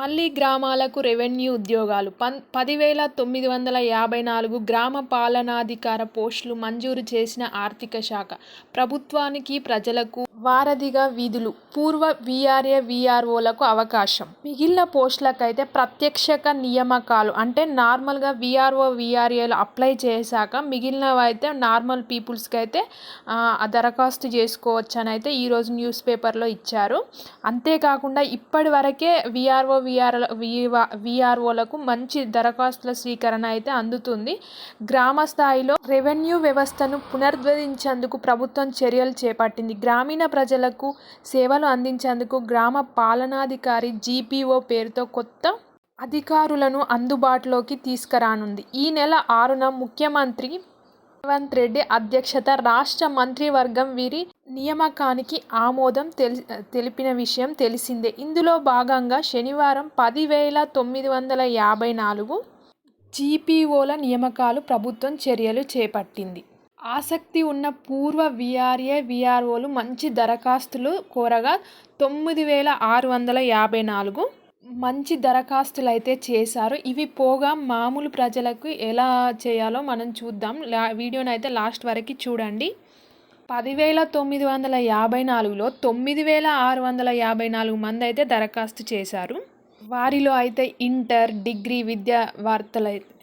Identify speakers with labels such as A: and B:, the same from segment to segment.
A: మళ్ళీ గ్రామాలకు రెవెన్యూ ఉద్యోగాలు. పన్ పదివేల తొమ్మిది వందల యాభై నాలుగు గ్రామ పాలనాధికార పోస్టులు మంజూరు చేసిన ఆర్థిక శాఖ ప్రభుత్వానికి ప్రజలకు వారధిగా విధులు పూర్వ వీఆర్ఏ వీఆర్ఓలకు అవకాశం. మిగిలిన పోస్టులకైతే ప్రత్యక్షక నియామకాలు అంటే నార్మల్గా వీఆర్ఓ వీఆర్ఏలు అప్లై చేశాక మిగిలినవి అయితే నార్మల్ పీపుల్స్కి అయితే దరఖాస్తు చేసుకోవచ్చు అని అయితే ఈరోజు న్యూస్ పేపర్లో ఇచ్చారు. అంతేకాకుండా ఇప్పటి వరకే విఆర్ఓ విఆర్ విఆర్ఓలకు వీఆర్ఓలకు మంచి దరఖాస్తుల స్వీకరణ అయితే అందుతుంది. గ్రామ స్థాయిలో రెవెన్యూ వ్యవస్థను పునరుద్ధరించేందుకు ప్రభుత్వం చర్యలు చేపట్టింది. గ్రామీణ ప్రజలకు సేవలు అందించేందుకు గ్రామ పాలనాధికారి జీపీఓ పేరుతో కొత్త అధికారులను అందుబాటులోకి తీసుకురానుంది. ఈ నెల ఆరున ముఖ్యమంత్రి రేవంత్ రెడ్డి అధ్యక్షత రాష్ట్ర మంత్రివర్గం వీరి నియామకానికి ఆమోదం తెలి తెలిపిన విషయం తెలిసిందే. ఇందులో భాగంగా శనివారం పదివేల తొమ్మిది వందల యాభై నాలుగు జీపీఓల నియామకాలు ప్రభుత్వం చర్యలు చేపట్టింది. ఆసక్తి ఉన్న పూర్వ వీఆర్ఏ వీఆర్ఓలు మంచి దరఖాస్తులు కోరగా తొమ్మిది వేల ఆరు వందల యాభై నాలుగు మంచి దరఖాస్తులు అయితే చేశారు. ఇవి పోగా మామూలు ప్రజలకు ఎలా చేయాలో మనం చూద్దాం. లా వీడియోని అయితే లాస్ట్ వరకు చూడండి. పదివేల తొమ్మిది వందల యాభై నాలుగులో తొమ్మిది వేల ఆరు వందల యాభై నాలుగు మంది అయితే దరఖాస్తు చేశారు. వారిలో అయితే ఇంటర్ డిగ్రీ విద్యా వార్తలు అయితే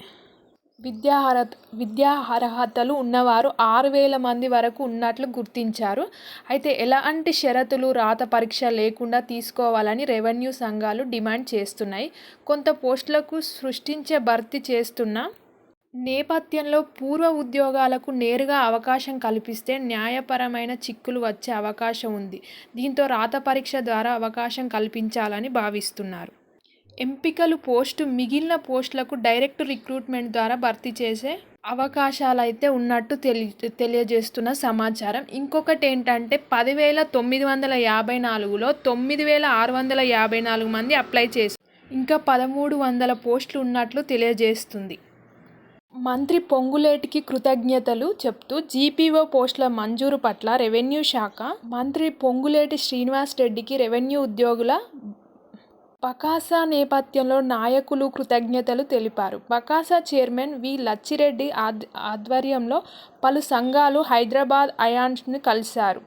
A: అర్హత విద్యా అర్హతలు ఉన్నవారు ఆరు వేల మంది వరకు ఉన్నట్లు గుర్తించారు. అయితే ఎలాంటి షరతులు రాత పరీక్ష లేకుండా తీసుకోవాలని రెవెన్యూ సంఘాలు డిమాండ్ చేస్తున్నాయి. కొంత పోస్టులకు సృష్టించే భర్తీ చేస్తున్న నేపథ్యంలో పూర్వ ఉద్యోగాలకు నేరుగా అవకాశం కల్పిస్తే న్యాయపరమైన చిక్కులు వచ్చే అవకాశం ఉంది. దీంతో రాత పరీక్ష ద్వారా అవకాశం కల్పించాలని భావిస్తున్నారు. ఎంపికలు పోస్టు మిగిలిన పోస్టులకు డైరెక్ట్ రిక్రూట్మెంట్ ద్వారా భర్తీ చేసే అవకాశాలు అయితే ఉన్నట్టు తెలి తెలియజేస్తున్న సమాచారం. ఇంకొకటి ఏంటంటే పదివేల తొమ్మిది వందల యాభై నాలుగులో తొమ్మిది వేల ఆరు వందల యాభై నాలుగు మంది అప్లై చేసి ఇంకా పదమూడు వందల పోస్టులు ఉన్నట్లు తెలియజేస్తుంది. మంత్రి పొంగులేటికి కృతజ్ఞతలు చెప్తూ జీపీఓ పోస్టుల మంజూరు పట్ల రెవెన్యూ శాఖ మంత్రి పొంగులేటి శ్రీనివాస్ రెడ్డికి రెవెన్యూ ఉద్యోగుల బకాసా నేపథ్యంలో నాయకులు కృతజ్ఞతలు తెలిపారు. బకాసా చైర్మన్ వి. లచ్చిరెడ్డి ఆధ్వర్యంలో పలు సంఘాలు హైదరాబాద్ అయాన్స్ని కలిశారు.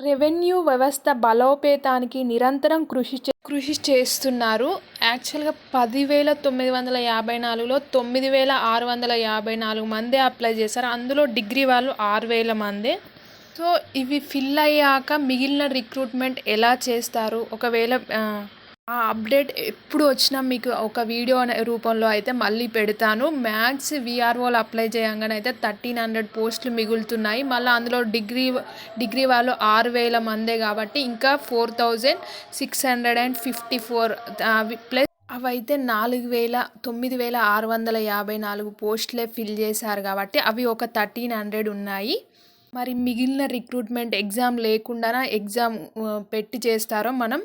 A: రెవెన్యూ వ్యవస్థ బలోపేతానికి నిరంతరం కృషి చే కృషి చేస్తున్నారు. యాక్చువల్గా పదివేల తొమ్మిది వందల యాభై నాలుగులో తొమ్మిది వేల ఆరు వందల యాభై నాలుగు మంది అప్లై చేశారు. అందులో డిగ్రీ వాళ్ళు ఆరు వేల మందే. సో ఇవి ఫిల్ అయ్యాక మిగిలిన రిక్రూట్మెంట్ ఎలా చేస్తారు? ఒకవేళ ఆ అప్డేట్ ఎప్పుడు వచ్చినా మీకు ఒక వీడియో అనే రూపంలో అయితే మళ్ళీ పెడతాను. మ్యాథ్స్ విఆర్ఓలు అప్లై చేయగానే అయితే థర్టీన్ హండ్రెడ్ పోస్టులు మిగులుతున్నాయి. మళ్ళీ అందులో డిగ్రీ డిగ్రీ వాళ్ళు ఆరు వేల మందే కాబట్టి ఇంకా four thousand six hundred and fifty four plus అవైతే నాలుగు వేల తొమ్మిది వేల ఆరు వందల యాభై నాలుగు పోస్టులే ఫిల్ చేశారు కాబట్టి అవి ఒక థర్టీన్ హండ్రెడ్ ఉన్నాయి. మరి మిగిలిన రిక్రూట్మెంట్ ఎగ్జామ్ లేకుండా ఎగ్జామ్ పెట్టి చేస్తారో మనం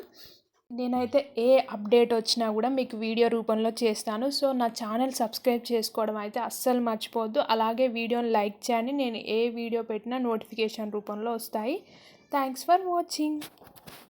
A: నేనైతే ఏ అప్డేట్ వచ్చినా కూడా మీకు వీడియో రూపంలో చేస్తాను. సో నా ఛానల్ సబ్స్క్రైబ్ చేసుకోవడం అయితే అస్సలు మర్చిపోవద్దు. అలాగే వీడియోని లైక్ చేయండి. నేను ఏ వీడియో పెట్టినా నోటిఫికేషన్ రూపంలో వస్తాయి. Thanks for watching.